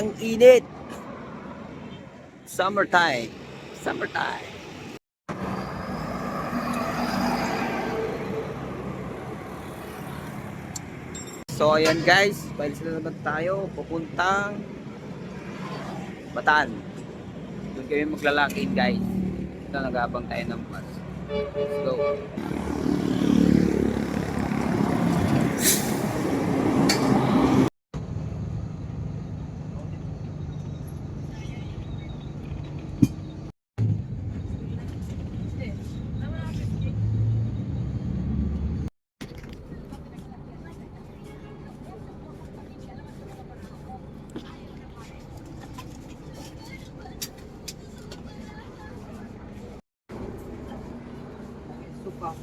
Ang init. Summertime. Summertime. So ayan guys, balik na naman tayo papuntang Batan. Doon kami maglalakin guys. Ito nag-abang tayo ng bus. Let's go. Oh,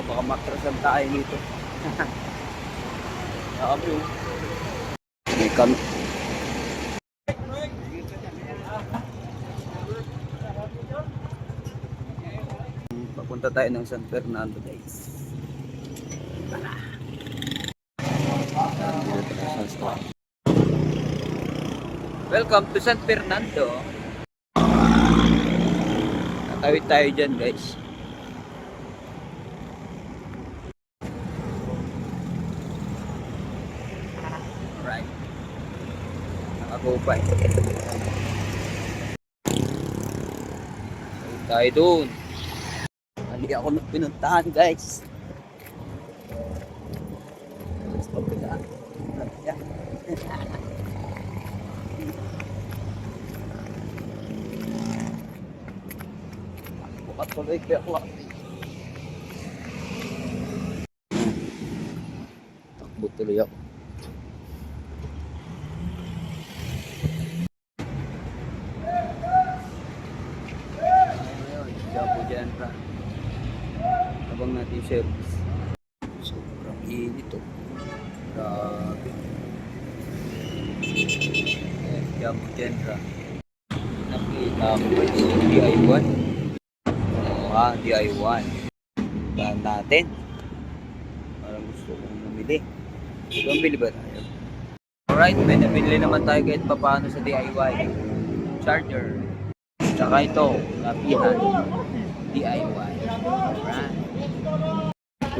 baka matrasan tayo dito. Sabi oh. May kami. Papunta tayo ng San Fernando guys. Tara. Dito tayo sa. Welcome to San Fernando. Tatawid tayo dyan guys. Right. Nakagupay. Tawid tayo dun. Hindi ako pinuntahan guys. Let's go to. Yeah. Tuloy kaya ako. Takbo tuloy ako. Dyan pa. Abang natin service. Sobrang init oh. Grabe. Ayan, dyan pa. Nakita ko ba yung DIY? Ah, DIY. Tahan natin. Parang gusto kong. Ito ang bili ba tayo? Alright, may nabili naman tayo kahit papaano sa DIY. Charger. Tsaka ito, lapihan. DIY. Alright.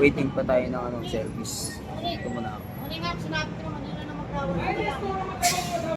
Waiting pa tayo ng anong service. Ito muna ako. Ano nga, sinabi ko nila na magkawala.